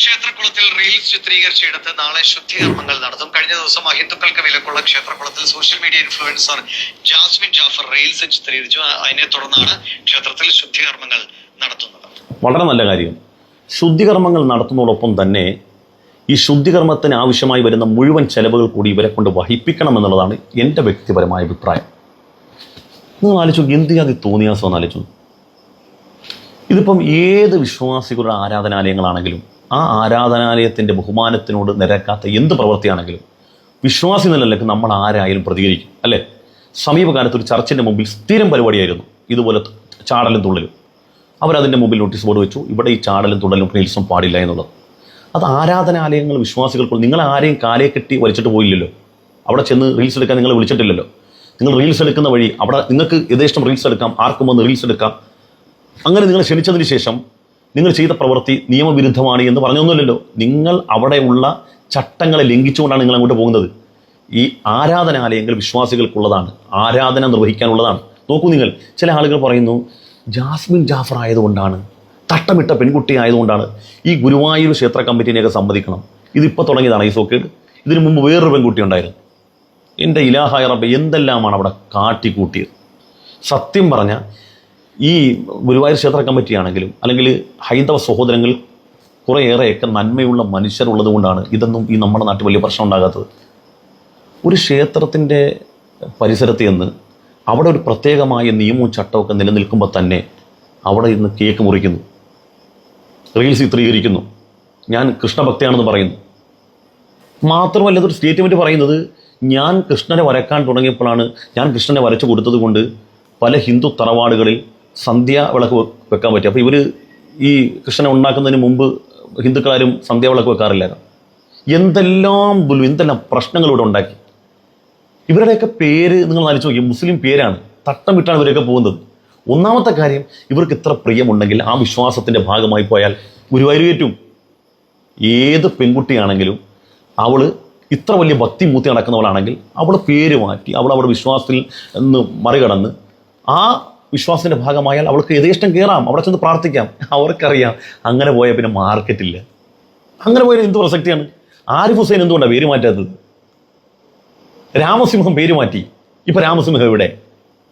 ക്ഷേത്രകുളത്തിൽ reels ചിത്രീകരിച്ചെടുത്ത് നാളെ ശുദ്ധികർമ്മങ്ങൾ നടത്തും. കഴിഞ്ഞ ദിവസം അഹിന്ദുക്കൾക്ക് വിലക്കുള്ള ക്ഷേത്രകുളത്തിൽ social media influencer Jasmin Jaffar reels ചിത്രീകരിച്ചു. അതിനെ തുടർന്നാണ് ക്ഷേത്രത്തിൽ ശുദ്ധികർമ്മങ്ങൾ നടത്തുന്നത്. വളരെ നല്ല കാര്യം. ശുദ്ധികർമ്മങ്ങൾ നടത്തുന്നതോടൊപ്പം തന്നെ ഈ ശുദ്ധികർമ്മത്തിന് ആവശ്യമായി വരുന്ന മുഴുവൻ ചെലവുകൾ കൂടി ഇവരെ കൊണ്ട് വഹിപ്പിക്കണം എന്നുള്ളതാണ് എന്റെ വ്യക്തിപരമായ അഭിപ്രായം. നിങ്ങൾ ആലോചിച്ചു എന്തിയാതി തോന്നിയാസം ആലോചിച്ചു ഇതിപ്പം ഏത് വിശ്വാസികളുടെ ആരാധനാലയങ്ങളാണെങ്കിലും ആ ആരാധനാലയത്തിന്റെ ബഹുമാനത്തിനോട് നിരക്കാത്ത എന്ത് പ്രവൃത്തിയാണെങ്കിലും വിശ്വാസി നിലയിലേക്ക് നമ്മൾ ആരായാലും പ്രതികരിക്കും അല്ലേ? സമീപകാലത്ത് ഒരു ചർച്ചിന്റെ മുമ്പിൽ സ്ഥിരം പരിപാടിയായിരുന്നു. ഇതുപോലെ ചാടലും തുള്ളലും. അവരതിന്റെ മുമ്പിൽ നോട്ടീസ് ബോർഡ് വെച്ചു. ഇവിടെ ഈ ചാടലും തുള്ളലും പ്രീൽസും പാടില്ല എന്നുള്ളത്. അത് ആരാധനാലയങ്ങൾ വിശ്വാസികൾക്ക് നിങ്ങൾ ആരെയും കാലേ കെട്ടി വലിച്ചിട്ട് പോയില്ലല്ലോ. അവിടെ ചെന്ന് റീൽസ് എടുക്കാൻ നിങ്ങൾ വിളിച്ചിട്ടില്ലല്ലോ. നിങ്ങൾ റീൽസ് എടുക്കുന്ന വഴി അവിടെ നിങ്ങൾക്ക് യഥേഷ്ടം റീൽസ് എടുക്കാം ആർക്കും വന്ന് റീൽസ് എടുക്കാം. അങ്ങനെ നിങ്ങൾ ക്ഷണിച്ചതിന് ശേഷം നിങ്ങൾ ചെയ്ത പ്രവൃത്തി നിയമവിരുദ്ധമാണ് എന്ന് പറഞ്ഞൊന്നുമില്ലല്ലോ. നിങ്ങൾ അവിടെയുള്ള ചട്ടങ്ങളെ ലംഘിച്ചുകൊണ്ടാണ് നിങ്ങൾ അങ്ങോട്ട് പോകുന്നത്. ഈ ആരാധനാലയങ്ങൾ വിശ്വാസികൾക്കുള്ളതാണ്. ആരാധന നിർവഹിക്കാനുള്ളതാണ്. നോക്കൂ നിങ്ങൾ ചില ആളുകൾ പറയുന്നു ജാസ്മിൻ ജാഫർ ആയതുകൊണ്ടാണ് തട്ടമിട്ട പെൺകുട്ടി ആയതുകൊണ്ടാണ് ഈ ഗുരുവായൂർ ക്ഷേത്ര കമ്മിറ്റിനെയൊക്കെ സമ്മതിക്കണം. ഇതിപ്പോൾ തുടങ്ങിയതാണ് ഈ സോക്കേട്. ഇതിനു മുമ്പ് വേറൊരു പെൺകുട്ടി ഉണ്ടായിരുന്നു. എന്റെ ഇലാഹായ റബ്ബ് എന്തെല്ലാമാണ് അവിടെ കാട്ടിക്കൂട്ടിയത്? സത്യം പറഞ്ഞാൽ ഈ ഗുരുവായൂർ ക്ഷേത്ര കമ്മിറ്റിയാണെങ്കിലും അല്ലെങ്കിൽ ഹൈന്ദവ സഹോദരങ്ങൾ കുറേയേറെയൊക്കെ നന്മയുള്ള മനുഷ്യരുള്ളത് കൊണ്ടാണ് ഇതൊന്നും ഈ നമ്മുടെ നാട്ടിൽ വലിയ പ്രശ്നം ഉണ്ടാകാത്തത്. ഒരു ക്ഷേത്രത്തിന്റെ പരിസരത്ത് നിന്ന് അവിടെ ഒരു പ്രത്യേകമായ നിയമവും ചട്ടമൊക്കെ നിലനിൽക്കുമ്പോൾ തന്നെ അവിടെ ഇന്ന് കേക്ക് മുറിക്കുന്നു. റീൽസ് ചിത്രീകരിക്കുന്നു. ഞാൻ കൃഷ്ണഭക്തയാണെന്ന് പറയുന്നു. മാത്രമല്ല ഇതൊരു സ്റ്റേറ്റ്മെന്റ് പറയുന്നത് ഞാൻ കൃഷ്ണനെ വരക്കാൻ തുടങ്ങിയപ്പോഴാണ് ഞാൻ കൃഷ്ണനെ വരച്ചു കൊടുത്തത് കൊണ്ട് പല ഹിന്ദു തറവാടുകളിൽ സന്ധ്യ വിളക്ക് വെക്കാൻ പറ്റും. അപ്പോൾ ഇവർ ഈ കൃഷ്ണനെ ഉണ്ടാക്കുന്നതിന് മുമ്പ് ഹിന്ദുക്കളാരും സന്ധ്യ വിളക്ക് വെക്കാറില്ലായിരുന്നു. എന്തെല്ലാം ബുലു എന്തെല്ലാം പ്രശ്നങ്ങൾ ഇവിടെ ഉണ്ടാക്കി? ഇവരുടെയൊക്കെ പേര് നിങ്ങൾ ആലോചിച്ച് നോക്കി മുസ്ലിം പേരാണ്. തട്ടം വിട്ടാണ് ഇവരൊക്കെ പോകുന്നത്. ഒന്നാമത്തെ കാര്യം ഇവർക്ക് ഇത്ര പ്രിയമുണ്ടെങ്കിൽ ആ വിശ്വാസത്തിന്റെ ഭാഗമായി പോയാൽ ഒരു കയറ്റും ഏത് പെൺകുട്ടിയാണെങ്കിലും അവൾ ഇത്ര വലിയ ഭക്തി മൂത്തി നടക്കുന്നവളാണെങ്കിൽ അവളെ പേര് മാറ്റി അവൾ അവളുടെ വിശ്വാസത്തിൽ നിന്ന് മറികടന്ന് ആ വിശ്വാസത്തിന്റെ ഭാഗമായാൽ അവൾക്ക് യഥേഷ്ടം കയറാം. അവിടെ ചെന്ന് പ്രാർത്ഥിക്കാം. അവർക്കറിയാം. അങ്ങനെ പോയാൽ പിന്നെ മാർക്കറ്റില്ല അങ്ങനെ പോയാൽ എന്ത് പ്രസക്തിയാണ് ആരിഫ് ഹുസൈൻ എന്തുകൊണ്ടാണ് പേര് മാറ്റാത്തത്? രാമസിംഹം പേര് മാറ്റി. ഇപ്പൊ രാമസിംഹം എവിടെ?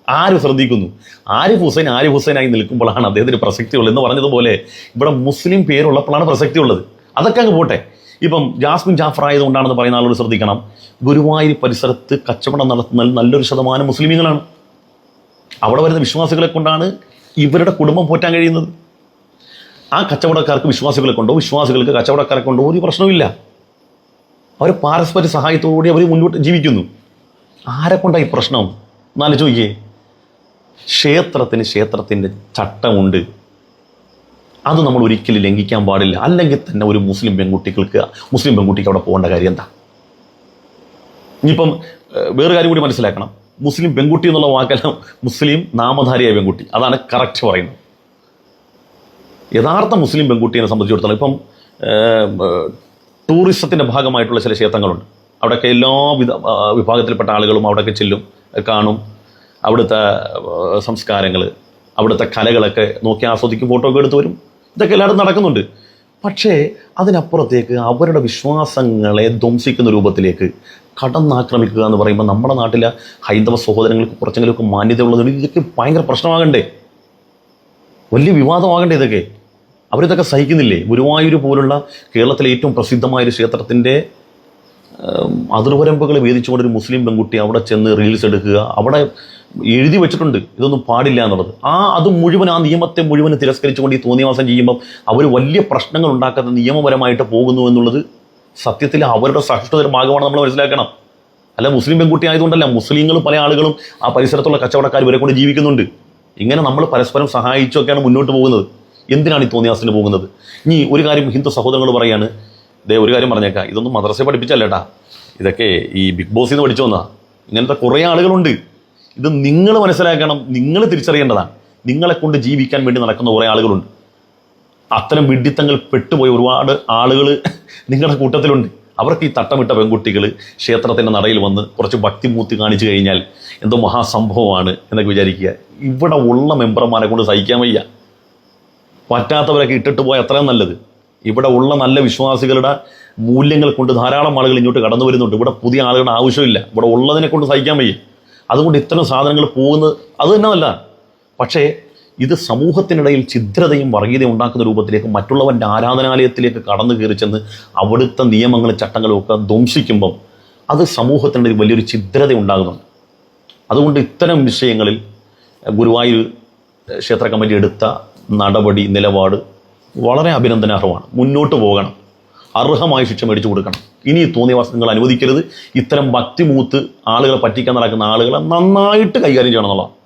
ആര് ശ്രദ്ധിക്കുന്നു? ആരിഫ് ഹുസൈൻ ആരിഫ് ഹുസൈനായി നിൽക്കുമ്പോഴാണ് അദ്ദേഹത്തിന് പ്രസക്തി ഉള്ളത് എന്ന് പറഞ്ഞതുപോലെ ഇവിടെ മുസ്ലിം പേരുള്ളപ്പോഴാണ് പ്രസക്തി ഉള്ളത് അതൊക്കെ അങ്ങ് പോട്ടെ. ഇപ്പം ജാസ്മിൻ ജാഫർ ആയതുകൊണ്ടാണെന്ന് പറയുന്ന ആളോട് ശ്രദ്ധിക്കണം. ഗുരുവായൂർ പരിസരത്ത് കച്ചവടം നടത്തുന്ന നല്ലൊരു ശതമാനം മുസ്ലിമീങ്ങളാണ്. അവിടെ വരുന്ന വിശ്വാസികളെ കൊണ്ടാണ് ഇവരുടെ കുടുംബം പോറ്റാൻ കഴിയുന്നത്. ആ കച്ചവടക്കാർക്ക് വിശ്വാസികളെ കൊണ്ടോ വിശ്വാസികൾക്ക് കച്ചവടക്കാരെ കൊണ്ടോ ഒരു പ്രശ്നവുമില്ല. അവർ പാരസ്പര്യ സഹായത്തോടുകൂടി അവർ മുന്നോട്ട് ജീവിക്കുന്നു. ആരെ കൊണ്ടാണ് ഈ പ്രശ്നം? എന്നാലും ചോദിക്കേ ക്ഷേത്രത്തിന് ക്ഷേത്രത്തിന്റെ ചട്ടമുണ്ട്. അത് നമ്മൾ ഒരിക്കലും ലംഘിക്കാൻ പാടില്ല. അല്ലെങ്കിൽ തന്നെ ഒരു മുസ്ലിം പെൺകുട്ടികൾക്ക് മുസ്ലിം പെൺകുട്ടിക്ക് അവിടെ പോകേണ്ട കാര്യം എന്താ? ഇനിയിപ്പം വേറെ കാര്യം കൂടി മനസ്സിലാക്കണം. മുസ്ലിം പെൺകുട്ടി എന്നുള്ള വാക്കെല്ലാം മുസ്ലിം നാമധാരിയായ പെൺകുട്ടി. അതാണ് കറക്റ്റ് പറയുന്നത്. യഥാർത്ഥ മുസ്ലിം പെൺകുട്ടിയെ സംബന്ധിച്ചിടത്തോളം ഇപ്പം ടൂറിസത്തിന്റെ ഭാഗമായിട്ടുള്ള ചില ക്ഷേത്രങ്ങളുണ്ട്. അവിടെയൊക്കെ എല്ലാ വിധ വിഭാഗത്തിൽപ്പെട്ട ആളുകളും അവിടെയൊക്കെ ചെല്ലും കാണും. അവിടുത്തെ സംസ്കാരങ്ങൾ അവിടുത്തെ കലകളൊക്കെ നോക്കി ആസ്വദിക്കും ഫോട്ടോ ഒക്കെ എടുത്ത് വരും. ഇതൊക്കെ എല്ലായിടത്തും നടക്കുന്നുണ്ട്. പക്ഷേ അതിനപ്പുറത്തേക്ക് അവരുടെ വിശ്വാസങ്ങളെ ധ്വംസിക്കുന്ന രൂപത്തിലേക്ക് കടന്നാക്രമിക്കുക എന്ന് പറയുമ്പോൾ നമ്മുടെ നാട്ടിലെ ഹൈന്ദവ സഹോദരങ്ങൾക്ക് കുറച്ചെങ്കിലുമൊക്കെ മാന്യത ഉള്ളത് ഇതൊക്കെ ഭയങ്കര പ്രശ്നമാകണ്ടേ? വലിയ വിവാദമാകണ്ടേ ഇതൊക്കെ? അവരിതൊക്കെ സഹിക്കുന്നില്ലേ? ഗുരുവായൂർ പോലുള്ള കേരളത്തിലെ ഏറ്റവും പ്രസിദ്ധമായ ഒരു ക്ഷേത്രത്തിന്റെ അതിർവരമ്പുകൾ വേദിച്ചുകൊണ്ട് ഒരു മുസ്ലിം പെൺകുട്ടി അവിടെ ചെന്ന് റീൽസ് എടുക്കുക അവിടെ എഴുതി വെച്ചിട്ടുണ്ട് ഇതൊന്നും പാടില്ല എന്നുള്ളത്. ആ അത് മുഴുവൻ ആ നിയമത്തെ മുഴുവൻ തിരസ്കരിച്ചുകൊണ്ട് ഈ തോന്നിയവാസം ചെയ്യുമ്പം അവർ വലിയ പ്രശ്നങ്ങൾ ഉണ്ടാക്കാത്ത നിയമപരമായിട്ട് പോകുന്നു എന്നുള്ളത് സത്യത്തിൽ അവരുടെ സഹിഷ്ണുതയുടെ ഭാഗമാണ് നമ്മൾ മനസ്സിലാക്കണം. അല്ല മുസ്ലിം പെൺകുട്ടി ആയതുകൊണ്ടല്ല മുസ്ലിങ്ങൾ പല ആളുകളും ആ പരിസരത്തുള്ള കച്ചവടക്കാർ ഇവരെ കൊണ്ട് ജീവിക്കുന്നുണ്ട്. ഇങ്ങനെ നമ്മൾ പരസ്പരം സഹായിച്ചൊക്കെയാണ് മുന്നോട്ട് പോകുന്നത്. എന്തിനാണ് ഈ തോന്നിയാസിന് പോകുന്നത്? ഇനി ഒരു കാര്യം ഹിന്ദു സഹോദരങ്ങൾ പറയാണ്. ദേ ഒരു കാര്യം പറഞ്ഞേക്കാം. ഇതൊന്നും മദ്രസയെ പഠിപ്പിച്ചല്ലേട്ടാ ഇതൊക്കെ ഈ ബിഗ് ബോസിൽ നിന്ന് പഠിച്ചു വന്നാ ഇങ്ങനത്തെ കുറേ ആളുകളുണ്ട്. ഇത് നിങ്ങൾ മനസ്സിലാക്കണം നിങ്ങൾ തിരിച്ചറിയേണ്ടതാണ്. നിങ്ങളെ കൊണ്ട് ജീവിക്കാൻ വേണ്ടി നടക്കുന്ന കുറേ ആളുകളുണ്ട്. അത്തരം വിഡിത്തങ്ങൾ പെട്ടുപോയി ഒരുപാട് ആളുകൾ നിങ്ങളുടെ കൂട്ടത്തിലുണ്ട്. അവർക്ക് ഈ തട്ടമിട്ട പെൺകുട്ടികൾ ക്ഷേത്രത്തിന്റെ നടയിൽ വന്ന് കുറച്ച് ഭക്തിമൂർത്തി കാണിച്ചു കഴിഞ്ഞാൽ എന്തോ മഹാസംഭവമാണ് എന്നൊക്കെ വിചാരിക്കുക. ഇവിടെ ഉള്ള മെമ്പർമാരെ കൊണ്ട് സഹിക്കാൻ വയ്യ. പറ്റാത്തവരൊക്കെ ഇട്ടിട്ട് പോയാൽ അത്രയും നല്ലത്. ഇവിടെ ഉള്ള നല്ല വിശ്വാസികളുടെ മൂല്യങ്ങൾ കൊണ്ട് ധാരാളം ആളുകൾ ഇങ്ങോട്ട് കടന്നു വരുന്നുണ്ട്. ഇവിടെ പുതിയ ആളുകളുടെ ആവശ്യമില്ല. ഇവിടെ ഉള്ളതിനെ കൊണ്ട് സഹിക്കാൻ വയ്യ. അതുകൊണ്ട് ഇത്തരം സാധനങ്ങൾ പോകുന്നത് അത് തന്നെ പക്ഷേ ഇത് സമൂഹത്തിനിടയിൽ ഛിദ്രതയും വർഗീയതയും ഉണ്ടാക്കുന്ന രൂപത്തിലേക്ക് മറ്റുള്ളവന്റെ ആരാധനാലയത്തിലേക്ക് കടന്നു കയറി ചെന്ന് അവിടുത്തെ നിയമങ്ങളും ചട്ടങ്ങളും ഒക്കെ ധ്വംസിക്കുമ്പം അത് സമൂഹത്തിനിടയിൽ വലിയൊരു ഛിദ്രത ഉണ്ടാകുന്നുണ്ട്. അതുകൊണ്ട് ഇത്തരം വിഷയങ്ങളിൽ ഗുരുവായൂർ ക്ഷേത്ര കമ്മിറ്റി എടുത്ത നടപടി നിലപാട് വളരെ അഭിനന്ദനാർഹമാണ്. മുന്നോട്ട് പോകണം. അർഹമായ ശിക്ഷ മേടിച്ചു കൊടുക്കണം. ഇനി തോന്നിയവാസം നിങ്ങൾ അനുവദിക്കരുത്. ഇത്തരം ഭക്തിമൂത്ത് ആളുകളെ പറ്റിക്കാൻ നടക്കുന്ന ആളുകളെ നന്നായിട്ട് കൈകാര്യം ചെയ്യണം എന്നുള്ളതാണ്.